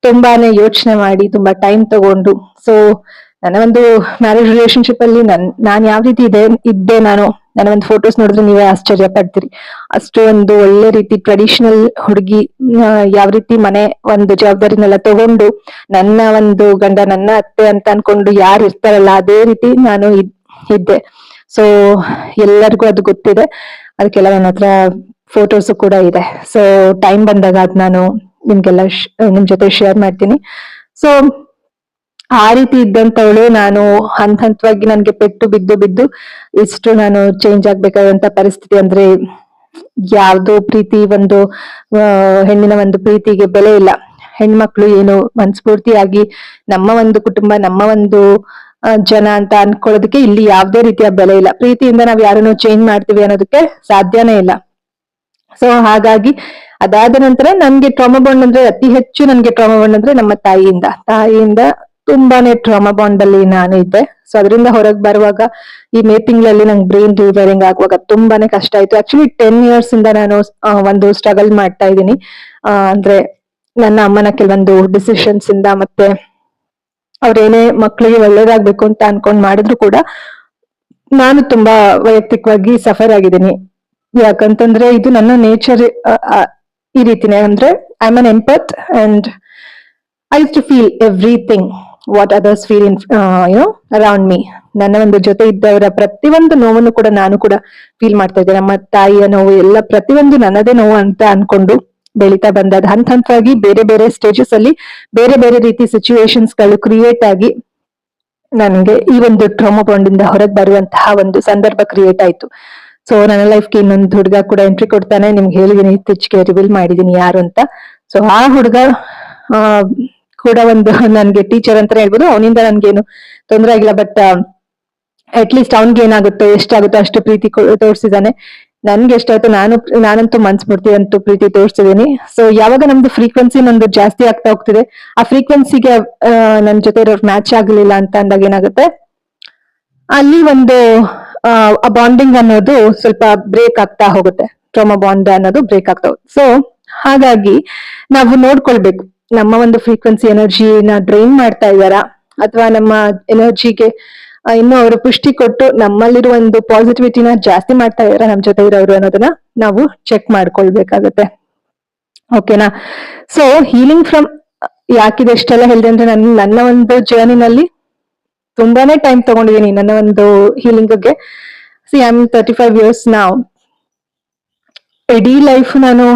A: ತುಂಬಾನೇ ಯೋಚನೆ ಮಾಡಿ, ತುಂಬಾ ಟೈಮ್ ತಗೊಂಡು ಸೊ ನನ್ನ ಒಂದು ಮ್ಯಾರೇಜ್ ರಿಲೇಶನ್ಶಿಪ್ ಅಲ್ಲಿ ನನ್, ನಾನ್ ಯಾವ ರೀತಿ ಇದೆ, ಇದ್ದೆ ನಾನು, ನನ್ನ ಒಂದು ಫೋಟೋಸ್ ನೋಡಿದ್ರೆ ನೀವೇ ಆಶ್ಚರ್ಯ ಪಡ್ತೀರಿ. ಅಷ್ಟು ಒಂದು ಒಳ್ಳೆ ರೀತಿ ಟ್ರೆಡಿಷನಲ್ ಹುಡುಗಿ ಯಾವ ರೀತಿ ಮನೆ ಒಂದು ಜವಾಬ್ದಾರಿನೆಲ್ಲ ತಗೊಂಡು, ನನ್ನ ಒಂದು ಗಂಡ ನನ್ನ ಅತ್ತೆ ಅಂತ ಅನ್ಕೊಂಡು ಯಾರು ಇರ್ತಾರಲ್ಲ, ಅದೇ ರೀತಿ ನಾನು ಇದ್- ಇದ್ದೆ. ಸೊ ಎಲ್ಲರಿಗೂ ಅದು ಗೊತ್ತಿದೆ. ಅದಕ್ಕೆಲ್ಲ ನನ್ನ ಹತ್ರ ಫೋಟೋಸ್ ಕೂಡ ಇದೆ. ಸೊ ಟೈಮ್ ಬಂದಾಗ ಅದ್ ನಾನು ನಿಮ್ಗೆಲ್ಲ ನಿಮ್ ಜೊತೆ ಶೇರ್ ಮಾಡ್ತೀನಿ. ಸೊ ಆ ರೀತಿ ಇದ್ದಂತವಳು ನಾನು ಹಂತ ಹಂತವಾಗಿ ನನ್ಗೆ ಪೆಟ್ಟು ಬಿದ್ದು ಬಿದ್ದು ಇಷ್ಟು ನಾನು ಚೇಂಜ್ ಆಗ್ಬೇಕಾದಂತ ಪರಿಸ್ಥಿತಿ ಅಂದ್ರೆ ಯಾವ್ದೋ ಪ್ರೀತಿ ಒಂದು ಹೆಣ್ಣಿನ ಒಂದು ಪ್ರೀತಿಗೆ ಬೆಲೆ ಇಲ್ಲ. ಹೆಣ್ಮಕ್ಳು ಏನು ಮನ್ಸ್ಫೂರ್ತಿಯಾಗಿ ನಮ್ಮ ಒಂದು ಕುಟುಂಬ, ನಮ್ಮ ಒಂದು ಜನ ಅಂತ ಅನ್ಕೊಳ್ಳೋದಕ್ಕೆ ಇಲ್ಲಿ ಯಾವ್ದೇ ರೀತಿಯ ಬೆಲೆ ಇಲ್ಲ. ಪ್ರೀತಿಯಿಂದ ನಾವ್ ಯಾರನ್ನು ಚೇಂಜ್ ಮಾಡ್ತೀವಿ ಅನ್ನೋದಕ್ಕೆ ಸಾಧ್ಯನೇ ಇಲ್ಲ. ಸೊ ಹಾಗಾಗಿ ಅದಾದ ನಂತರ ನನ್ಗೆ ಟ್ರಾಮಾ ಬಾಂಡ್ ಅಂದ್ರೆ ಅತಿ ಹೆಚ್ಚು ನನ್ಗೆ ಟ್ರಾಮಾ ಬಾಂಡ್ ಅಂದ್ರೆ ನಮ್ಮ ತಾಯಿಯಿಂದ. ತಾಯಿಯಿಂದ ತುಂಬಾನೇ ಟ್ರಾಮಾ ಬಾಂಡ್ ಅಲ್ಲಿ ನಾನು ಇದ್ದೆ. ಸೊ ಅದರಿಂದ ಹೊರಗೆ ಬರುವಾಗ ಈ ಮೇ ತಿಂಗಳಲ್ಲಿ ನಂಗೆ ಬ್ರೈನ್ ರಿವೈರಿಂಗ್ ಆಗುವಾಗ ತುಂಬಾನೇ ಕಷ್ಟ ಆಯ್ತು. ಆಕ್ಚುಲಿ ಟೆನ್ ಇಯರ್ಸ್ ಇಂದ ನಾನು ಒಂದು ಸ್ಟ್ರಗಲ್ ಮಾಡ್ತಾ ಇದ್ದೀನಿ. ಅಂದ್ರೆ ನನ್ನ ಅಮ್ಮನ ಕೆಲವೊಂದು ಡಿಸಿಷನ್ಸ್ ಇಂದ ಮತ್ತೆ ಅವ್ರೇನೇ ಮಕ್ಕಳಿಗೆ ಒಳ್ಳೇದಾಗ್ಬೇಕು ಅಂತ ಅನ್ಕೊಂಡ್ ಮಾಡಿದ್ರು ಕೂಡ ನಾನು ತುಂಬಾ ವೈಯಕ್ತಿಕವಾಗಿ ಸಫರ್ ಆಗಿದ್ದೀನಿ. ಯಾಕಂತಂದ್ರೆ ಇದು ನನ್ನ ನೇಚರ್ ಈ ರೀತಿನೇ ಅಂದ್ರೆ I am an empath and I too feel everything what others feel in you know around me ನನ್ನ ಒಂದು ಜೊತೆ ಇದ್ದವರ ಪ್ರತಿಯೊಂದು ನೋವನ್ನು ಕೂಡ ನಾನು ಕೂಡ ಫೀಲ್ ಮಾಡ್ತಾ ಇದ್ದೆ ನಮ್ಮ ತಾಯಿಯ ನೋವು ಎಲ್ಲ ಪ್ರತಿಯೊಂದು ನನ್ನದೇ ನೋವು ಅಂತ ಅನ್ಕೊಂಡು ಬೆಳೀತಾ ಬಂದದ್ ಹಂತ ಹಂತವಾಗಿ ಬೇರೆ ಬೇರೆ ಸ್ಟೇಜಸ್ ಅಲ್ಲಿ ಬೇರೆ ಬೇರೆ ರೀತಿ ಸಿಚುವೇಶನ್ಸ್ಗಳು ಕ್ರಿಯೇಟ್ ಆಗಿ ನನಗೆ ಈ ಒಂದು ಟ್ರಾಮಾ ಬಾಂಡ್ ಇಂದ ಹೊರಗೆ ಬರುವಂತಹ ಒಂದು ಸಂದರ್ಭ ಕ್ರಿಯೇಟ್ ಆಯ್ತು. ಸೊ ನನ್ನ ಲೈಫ್ಗೆ ಇನ್ನೊಂದು ಹುಡುಗ ಕೂಡ ಎಂಟ್ರಿ ಕೊಡ್ತಾನೆ. ನಿಮ್ಗೆ ಹೇಳಿದೀನಿ, ಇತ್ತೀಚೆಗೆ ರಿವೀಲ್ ಮಾಡಿದೀನಿ ಯಾರು ಅಂತ. ಸೊ ಆ ಹುಡುಗ ಕೂಡ ಒಂದು ನನ್ಗೆ ಟೀಚರ್ ಅಂತಾನೆ ಹೇಳ್ಬೋದು. ಅವನಿಂದ ನನ್ಗೇನು ತೊಂದರೆ ಆಗಿಲ್ಲ ಬಟ್ ಅಟ್ ಲೀಸ್ಟ್ ಅವ್ನ್ಗೆ ಏನಾಗುತ್ತೋ ಎಷ್ಟಾಗುತ್ತೋ ಅಷ್ಟು ಪ್ರೀತಿ ತೋರ್ಸಿದಾನೆ ನನ್ಗೆ ಎಷ್ಟಾಯ್ತು ನಾನು ನಾನಂತೂ ಮನ್ಸ್ಬಿಡ್ತೀನಿ ಅಂತೂ ಪ್ರೀತಿ ತೋರಿಸ್ತಿದ್ದೀನಿ ಸೊ ಯಾವಾಗ ನಮ್ದು ಫ್ರೀಕ್ವೆನ್ಸಿ ನಂದು ಜಾಸ್ತಿ ಆಗ್ತಾ ಹೋಗ್ತಿದೆ, ಆ ಫ್ರೀಕ್ವೆನ್ಸಿಗೆ ನನ್ನ ಜೊತೆ ಇರೋರು ಮ್ಯಾಚ್ ಆಗಲಿಲ್ಲ ಅಂತ ಅಂದಾಗ ಏನಾಗುತ್ತೆ? ಅಲ್ಲಿ ಒಂದು, ಆ ಬಾಂಡಿಂಗ್ ಅನ್ನೋದು ಸ್ವಲ್ಪ ಬ್ರೇಕ್ ಆಗ್ತಾ ಹೋಗುತ್ತೆ. ಟ್ರೋಮಾ ಬಾಂಡ್ ಅನ್ನೋದು ಬ್ರೇಕ್ ಆಗ್ತಾ ಹೋಗುತ್ತೆ. ಸೊ ಹಾಗಾಗಿ ನಾವು ನೋಡ್ಕೊಳ್ಬೇಕು, ನಮ್ಮ ಒಂದು ಫ್ರೀಕ್ವೆನ್ಸಿ ಎನರ್ಜಿನ ಡ್ರೈನ್ ಮಾಡ್ತಾ ಇದ್ದಾರಾ, ಅಥವಾ ನಮ್ಮ ಎನರ್ಜಿಗೆ ಇನ್ನು ಅವರು ಪುಷ್ಟಿ ಕೊಟ್ಟು ನಮ್ಮಲ್ಲಿರುವ ಒಂದು ಪಾಸಿಟಿವಿಟಿನ ಜಾಸ್ತಿ ಮಾಡ್ತಾ ಇದಾರೆ ನಮ್ಮ ಜೊತೆ ಇರೋರು ಅನ್ನೋದನ್ನ ನಾವು ಚೆಕ್ ಮಾಡ್ಕೊಳ್ಬೇಕಾಗತ್ತೆ. ಓಕೆನಾ ಸೊ ಹೀಲಿಂಗ್ ಫ್ರಮ್ ಯಾಕಿದೆ ಇಷ್ಟೆಲ್ಲ ಹೇಳಿದೆ ಅಂದ್ರೆ ನನ್ನ ನನ್ನ ಒಂದು ಜರ್ನಿನಲ್ಲಿ ತುಂಬಾನೇ ಟೈಮ್ ತಗೊಂಡಿದ್ದೀನಿ ನನ್ನ ಒಂದು ಹೀಲಿಂಗ್ಗೆ see I am thirty five years ನಾವು ಇಡೀ ಲೈಫ್ ನಾನು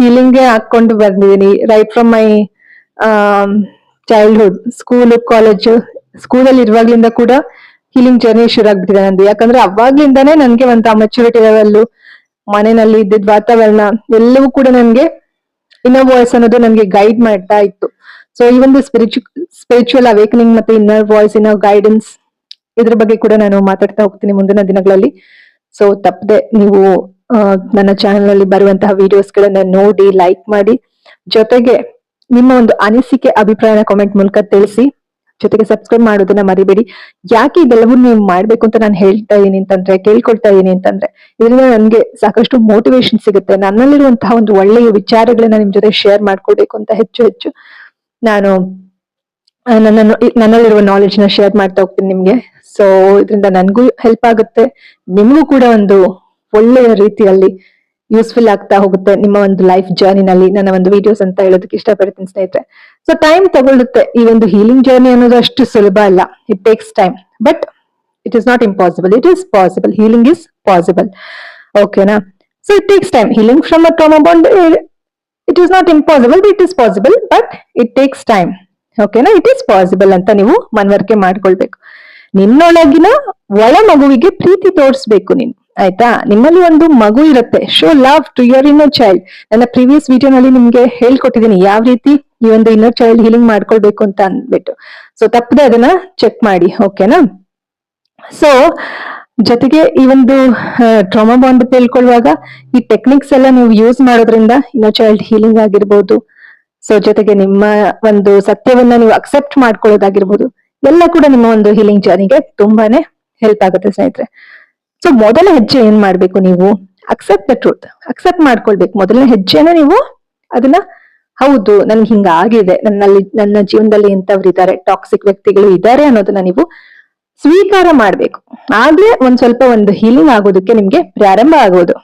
A: ಹೀಲಿಂಗ್ಗೆ ಹಾಕೊಂಡು ಬಂದಿದ್ದೀನಿ right from my childhood school college ಸ್ಕೂಲಲ್ಲಿ ಇರುವಾಗ್ಲಿಂದ ಕೂಡ ಹೀಲಿಂಗ್ ಜರ್ನಿ ಶುರು ಆಗ್ಬಿಟ್ಟಿದೆ ನಂದು. ಯಾಕಂದ್ರೆ ಅವಾಗ್ಲಿಂದಾನೇ ನನ್ಗೆ ಒಂದು ಮೆಚುರಿಟಿ ಲೆವೆಲ್ ಮನೆಯಲ್ಲಿ ಇದ್ದಿದ್ ವಾತಾವರಣ ಎಲ್ಲವೂ ಕೂಡ ನನ್ಗೆ ಇನ್ನರ್ ವಾಯ್ಸ್ ಅನ್ನೋದು ನನ್ಗೆ ಗೈಡ್ ಮಾಡ್ತಾ ಇತ್ತು. ಸೊ ಈ ಒಂದು ಸ್ಪಿರಿಚು ಸ್ಪಿರಿಚುವಲ್ ಅವೇಕನಿಂಗ್ ಮತ್ತೆ ಇನ್ನರ್ ವಾಯ್ಸ್ ಇನ್ನರ್ ಗೈಡೆನ್ಸ್ ಇದ್ರ ಬಗ್ಗೆ ಕೂಡ ನಾನು ಮಾತಾಡ್ತಾ ಹೋಗ್ತೀನಿ ಮುಂದಿನ ದಿನಗಳಲ್ಲಿ. ಸೊ ತಪ್ಪದೆ ನೀವು ನನ್ನ ಚಾನೆಲ್ ಅಲ್ಲಿ ಬರುವಂತಹ ವಿಡಿಯೋಸ್ ಗಳನ್ನ ನೋಡಿ ಲೈಕ್ ಮಾಡಿ, ಜೊತೆಗೆ ನಿಮ್ಮ ಒಂದು ಅನಿಸಿಕೆ, ಅಭಿಪ್ರಾಯನ ಕಾಮೆಂಟ್ ಮೂಲಕ ತಿಳಿಸಿ. ಜೊತೆಗೆ ಸಬ್ಸ್ಕ್ರೈಬ್ ಮಾಡೋದನ್ನ ಮರಿಬೇಡಿ. ಯಾಕೆ ಇದೆಲ್ಲವೂ ನೀವು ಮಾಡ್ಬೇಕು ಅಂತ ನಾನು ಹೇಳ್ತಾ ಇದೀನಿ ಅಂತಂದ್ರೆ, ಕೇಳ್ಕೊಳ್ತಾ ಇದೀನಿ ಅಂತಂದ್ರೆ, ಇದರಿಂದ ನನ್ಗೆ ಸಾಕಷ್ಟು ಮೋಟಿವೇಶನ್ ಸಿಗುತ್ತೆ. ನನ್ನಲ್ಲಿರುವಂತಹ ಒಂದು ಒಳ್ಳೆಯ ವಿಚಾರಗಳನ್ನ ನಿಮ್ ಜೊತೆ ಶೇರ್ ಮಾಡ್ಕೊಳ್ಬೇಕು ಅಂತ ಹೆಚ್ಚು ಹೆಚ್ಚು ನಾನು ನನ್ನ ನನ್ನಲ್ಲಿರುವ ನಾಲೆಜ್ನ ಶೇರ್ ಮಾಡ್ತಾ ಹೋಗ್ತೀನಿ ನಿಮ್ಗೆ. ಸೊ ಇದರಿಂದ ನನ್ಗೂ ಹೆಲ್ಪ್ ಆಗುತ್ತೆ. ನಿಮಗೂ ಕೂಡ ಒಂದು ಒಳ್ಳೆಯ ರೀತಿಯಲ್ಲಿ ಯೂಸ್ಫುಲ್ ಆಗ್ತಾ ಹೋಗುತ್ತೆ ನಿಮ್ಮ ಒಂದು ಲೈಫ್ ಜರ್ನಿನಲ್ಲಿ ನನ್ನ ಒಂದು ವಿಡಿಯೋಸ್ ಅಂತ ಹೇಳೋದಕ್ಕೆ ಇಷ್ಟಪಡ್ತೀನಿ ಸ್ನೇಹಿತರೆ. ಸೊ ಟೈಮ್ ತಗೊಳ್ಳುತ್ತೆ. ಈ ಒಂದು ಹೀಲಿಂಗ್ ಜರ್ನಿ ಅನ್ನೋದು ಅಷ್ಟು ಸುಲಭ ಅಲ್ಲ. It takes time but it is not impossible it is possible healing is possible ಓಕೆನಾ so it takes time healing from a trauma bond it is not impossible it is possible but it takes time ಓಕೆನಾ it is possible ಅಂತ ನೀವು ಮನವರಿಕೆ ಮಾಡ್ಕೊಳ್ಬೇಕು. ನಿನ್ನೊಳಗಿನ ಒಳ ಮಗುವಿಗೆ ಪ್ರೀತಿ ತೋರಿಸ್ಬೇಕು ನೀನು. ಆಯ್ತಾ? ನಿಮ್ಮಲ್ಲಿ ಒಂದು ಮಗು ಇರುತ್ತೆ. Show love to your inner child ನನ್ನ ಪ್ರೀವಿಯಸ್ ವಿಡಿಯೋನಲ್ಲಿ ನಿಮ್ಗೆ ಹೇಳ್ಕೊಟ್ಟಿದ್ದೀನಿ. ಯಾವ ರೀತಿ ಈ ಒಂದು ಇನ್ನರ್ ಚೈಲ್ಡ್ ಹೀಲಿಂಗ್ ಮಾಡ್ಕೊಳ್ಬೇಕು ಅಂತ ಅಂದ್ಬಿಟ್ಟು. ಸೊ ತಪ್ಪದೆ ಅದನ್ನ ಚೆಕ್ ಮಾಡಿ ಓಕೆನಾ ಸೊ ಜೊತೆಗೆ ಈ ಒಂದು ಟ್ರಾಮಾ ಬಾಂಡ್ ತಿಳ್ಕೊಳ್ಳುವಾಗ ಈ ಟೆಕ್ನಿಕ್ಸ್ ಎಲ್ಲ ನೀವು ಯೂಸ್ ಮಾಡೋದ್ರಿಂದ ಇನ್ನರ್ ಚೈಲ್ಡ್ ಹೀಲಿಂಗ್ ಆಗಿರ್ಬೋದು. ಸೊ ಜೊತೆಗೆ ನಿಮ್ಮ ಒಂದು ಸತ್ಯವನ್ನ ನೀವು ಅಕ್ಸೆಪ್ಟ್ ಮಾಡ್ಕೊಳ್ಳೋದಾಗಿರ್ಬೋದು. ಎಲ್ಲ ಕೂಡ ನಿಮ್ಮ ಒಂದು ಹೀಲಿಂಗ್ ಜರ್ನಿಗೆ ತುಂಬಾನೇ ಹೆಲ್ಪ್ ಆಗುತ್ತೆ ಸ್ನೇಹಿತರೆ. ಸೊ ಮೊದಲ ಹೆಜ್ಜೆ ಏನ್ ಮಾಡ್ಬೇಕು ನೀವು? ಅಕ್ಸೆಪ್ಟ್ ದ ಟ್ರೂತ್ ಅಕ್ಸೆಪ್ಟ್ ಮಾಡ್ಕೊಳ್ಬೇಕು. ಮೊದಲನೇ ಹೆಜ್ಜೆನ ನೀವು ಅದನ್ನ, ಹೌದು, ನನ್ಗೆ ಹಿಂಗ ಆಗಿದೆ. ನನ್ನಲ್ಲಿ, ನನ್ನ ಜೀವನದಲ್ಲಿ ಇಂಥವ್ರು ಇದ್ದಾರೆ ಟಾಕ್ಸಿಕ್ ವ್ಯಕ್ತಿಗಳು ಇದ್ದಾರೆ ಅನ್ನೋದನ್ನ ನೀವು ಸ್ವೀಕಾರ ಮಾಡ್ಬೇಕು. ಆಗ್ಲೇ ಒಂದ್ ಸ್ವಲ್ಪ ಒಂದು ಹೀಲಿಂಗ್ ಆಗೋದಕ್ಕೆ ನಿಮ್ಗೆ ಪ್ರಾರಂಭ ಆಗೋದು.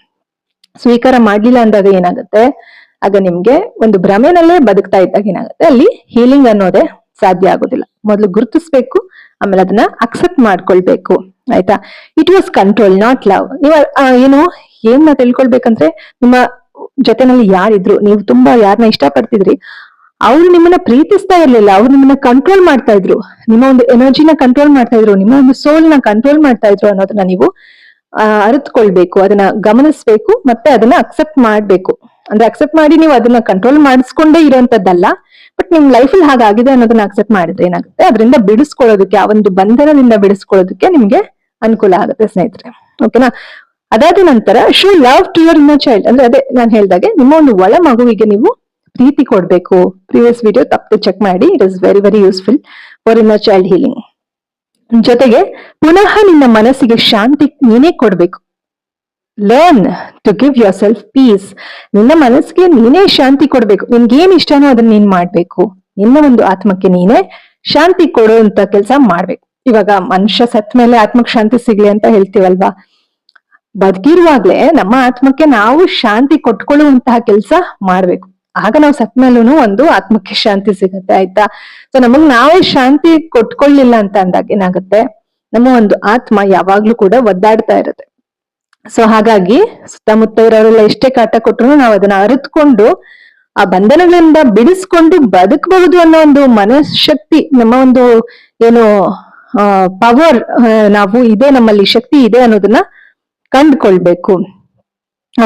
A: ಸ್ವೀಕಾರ ಮಾಡ್ಲಿಲ್ಲ ಅಂದಾಗ ಏನಾಗುತ್ತೆ? ಆಗ ನಿಮ್ಗೆ ಒಂದು ಭ್ರಮೆನಲ್ಲೇ ಬದುಕ್ತಾ ಇದ್ದಾಗ ಏನಾಗುತ್ತೆ? ಅಲ್ಲಿ ಹೀಲಿಂಗ್ ಅನ್ನೋದೇ ಸಾಧ್ಯ ಆಗೋದಿಲ್ಲ. ಮೊದಲು ಗುರುತಿಸ್ಬೇಕು ಆಮೇಲೆ ಅದನ್ನ ಅಕ್ಸೆಪ್ಟ್ ಮಾಡ್ಕೊಳ್ಬೇಕು, ಆಯ್ತಾ? It was control not love ನೀವು ಏನು ಏನ್ನ ತಿಳ್ಕೊಳ್ಬೇಕಂದ್ರೆ, ನಿಮ್ಮ ಜೊತೆನಲ್ಲಿ ಯಾರಿದ್ರು, ನೀವು ತುಂಬಾ ಯಾರನ್ನ ಇಷ್ಟಪಡ್ತಿದ್ರಿ, ಅವ್ರು ನಿಮ್ಮನ್ನ ಪ್ರೀತಿಸ್ತಾ ಇರ್ಲಿಲ್ಲ, ಅವ್ರು ನಿಮ್ಮನ್ನ ಕಂಟ್ರೋಲ್ ಮಾಡ್ತಾ ಇದ್ರು. ನಿಮ್ಮ ಒಂದು ಎನರ್ಜಿನ ಕಂಟ್ರೋಲ್ ಮಾಡ್ತಾ ಇದ್ರು, ನಿಮ್ಮ ಒಂದು ಸೋಲ್ನ ಕಂಟ್ರೋಲ್ ಮಾಡ್ತಾ ಇದ್ರು ಅನ್ನೋದನ್ನ ನೀವು ಅರಿತ್ಕೊಳ್ಬೇಕು, ಅದನ್ನ ಗಮನಿಸ್ಬೇಕು, ಮತ್ತೆ ಅದನ್ನ ಅಕ್ಸೆಪ್ಟ್ ಮಾಡ್ಬೇಕು. ಅಂದ್ರೆ ಅಕ್ಸೆಪ್ಟ್ ಮಾಡಿ ನೀವು ಅದನ್ನ ಕಂಟ್ರೋಲ್ ಮಾಡಿಸ್ಕೊಂಡೇ ಇರುವಂತದ್ದಲ್ಲ ಬಟ್ ನಿಮ್ ಲೈಫಲ್ಲಿ ಹಾಗಾಗಿದೆ ಅನ್ನೋದನ್ನ ಅಕ್ಸೆಪ್ಟ್ ಮಾಡಿದ್ರೆ ಏನಾಗುತ್ತೆ? ಅದರಿಂದ ಬಿಡಿಸ್ಕೊಳ್ಳೋದಕ್ಕೆ, ಆ ಒಂದು ಬಂಧನದಿಂದ ಬಿಡಿಸ್ಕೊಳ್ಳೋದಕ್ಕೆ ನಿಮ್ಗೆ ಅನುಕೂಲ ಆಗುತ್ತೆ ಸ್ನೇಹಿತರೆ. ಓಕೆನಾ ಅದಾದ ನಂತರ show love to your inner child ಅಂದ್ರೆ ಅದೇ ನಾನು ಹೇಳ್ದಾಗೆ, ನಿಮ್ಮ ಒಂದು ಒಳ ಮಗುವಿಗೆ ನೀವು ಪ್ರೀತಿ ಕೊಡ್ಬೇಕು. ಪ್ರೀವಿಯಸ್ ವಿಡಿಯೋ ತಪ್ಪು ಚೆಕ್ ಮಾಡಿ it is very very useful for inner child healing ಜೊತೆಗೆ, ಪುನಃ ನಿನ್ನ ಮನಸ್ಸಿಗೆ ಶಾಂತಿ ನೀನೇ ಕೊಡ್ಬೇಕು. Learn to give yourself peace ನಿನ್ನ ಮನಸ್ಸಿಗೆ ನೀನೇ ಶಾಂತಿ ಕೊಡ್ಬೇಕು. ನಿನ್ಗೆ ಏನ್ ಇಷ್ಟನೋ ಅದನ್ನ ನೀನ್ ಮಾಡ್ಬೇಕು. ನಿನ್ನ ಒಂದು ಆತ್ಮಕ್ಕೆ ನೀನೇ ಶಾಂತಿ ಕೊಡುವಂತ ಕೆಲಸ ಮಾಡ್ಬೇಕು. ಇವಾಗ ಮನುಷ್ಯ ಸತ್ ಮೇಲೆ ಆತ್ಮಕ್ ಶಾಂತಿ ಸಿಗ್ಲಿ ಅಂತ ಹೇಳ್ತೀವಲ್ವಾ? ಬದುಕಿರುವಾಗ್ಲೇ ನಮ್ಮ ಆತ್ಮಕ್ಕೆ ನಾವು ಶಾಂತಿ ಕೊಟ್ಕೊಳ್ಳುವಂತಹ ಕೆಲಸ ಮಾಡ್ಬೇಕು. ಆಗ ನಾವು ಸತ್ ಮೇಲೂ ಒಂದು ಆತ್ಮಕ್ಕೆ ಶಾಂತಿ ಸಿಗುತ್ತೆ, ಆಯ್ತಾ? ಸೊ ನಮಗ್ ನಾವೇ ಶಾಂತಿ ಕೊಟ್ಕೊಳ್ಳಿಲ್ಲ ಅಂತ ಅಂದಾಗ ಏನಾಗುತ್ತೆ? ನಮ್ಮ ಒಂದು ಆತ್ಮ ಯಾವಾಗ್ಲೂ ಕೂಡ ಒದ್ದಾಡ್ತಾ ಇರುತ್ತೆ. ಸೊ ಹಾಗಾಗಿ ಸುತ್ತಮುತ್ತ ಇರೋರೆಲ್ಲ ಎಷ್ಟೇ ಕಾಟ ಕೊಟ್ರು ನಾವು ಅದನ್ನ ಅರಿತುಕೊಂಡು ಆ ಬಂಧನಗಳಿಂದ ಬಿಡಿಸ್ಕೊಂಡು ಬದುಕಬಹುದು ಅನ್ನೋ ಒಂದು ಮನಃಶಕ್ತಿ, ನಮ್ಮ ಒಂದು ಏನು ಪವರ್ ನಾವು ಇದೆ, ನಮ್ಮಲ್ಲಿ ಶಕ್ತಿ ಇದೆ ಅನ್ನೋದನ್ನ ಕಂಡುಕೊಳ್ಬೇಕು.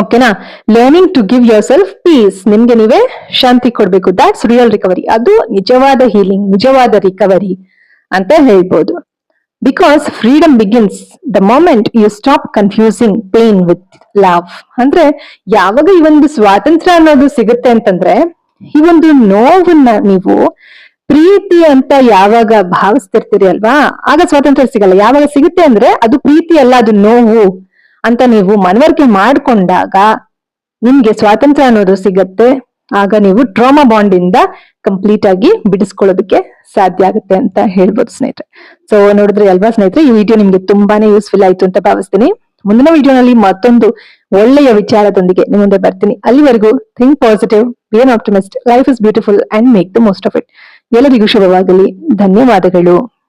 A: ಓಕೆನಾ learning to give yourself peace ನಿಮ್ಗೆ ನೀವೇ ಶಾಂತಿ ಕೊಡ್ಬೇಕು. ದಾಟ್ಸ್ ರಿಯಲ್ ರಿಕವರಿ ಅದು ನಿಜವಾದ ಹೀಲಿಂಗ್ ನಿಜವಾದ ರಿಕವರಿ ಅಂತ ಹೇಳ್ಬೋದು. Because freedom begins the moment you stop confusing pain with love ಅಂದ್ರೆ ಯಾವಾಗ ಈ ಒಂದು ಸ್ವಾತಂತ್ರ್ಯ ಅನ್ನೋದು ಸಿಗುತ್ತೆ ಅಂತಂದ್ರೆ ಈ ಒಂದು ನೋವನ್ನ ನೀವು ಪ್ರೀತಿ ಅಂತ ಯಾವಾಗ ಭಾವಿಸ್ತಿರ್ತೀರಿ ಅಲ್ವಾ? ಆಗ ಸ್ವಾತಂತ್ರ್ಯ ಸಿಗಲ್ಲ. ಯಾವಾಗ ಸಿಗುತ್ತೆ ಅಂದ್ರೆ ಅದು ಪ್ರೀತಿ ಅಲ್ಲ, ಅದು ನೋವು ಅಂತ ನೀವು ಮನವರಿಕೆ ಮಾಡ್ಕೊಂಡಾಗ ನಿಮ್ಗೆ ಸ್ವಾತಂತ್ರ್ಯ ಅನ್ನೋದು ಸಿಗತ್ತೆ. ಆಗ ನೀವು ಟ್ರಾಮಾ ಬಾಂಡ್ ಇಂದ ಕಂಪ್ಲೀಟ್ ಆಗಿ ಬಿಡಿಸ್ಕೊಳ್ಳೋದಕ್ಕೆ ಸಾಧ್ಯ ಆಗುತ್ತೆ ಅಂತ ಹೇಳ್ಬೋದು ಸ್ನೇಹಿತರೆ. ಸೊ ನೋಡಿದ್ರೆ ಅಲ್ವಾ ಸ್ನೇಹಿತರೆ, ಈ ವಿಡಿಯೋ ನಿಮ್ಗೆ ತುಂಬಾನೇ ಯೂಸ್ಫುಲ್ ಆಯ್ತು ಅಂತ ಭಾವಿಸ್ತೀನಿ. ಮುಂದಿನ ವಿಡಿಯೋನಲ್ಲಿ ಮತ್ತೊಂದು ಒಳ್ಳೆಯ ವಿಚಾರದೊಂದಿಗೆ ನಿಮ್ಮ ಮುಂದೆ ಬರ್ತೀನಿ. ಅಲ್ಲಿವರೆಗೂ think positive be optimist life is beautiful and make the most of it ಎಲ್ಲರಿಗೂ ಶುಭವಾಗಲಿ. ಧನ್ಯವಾದಗಳು.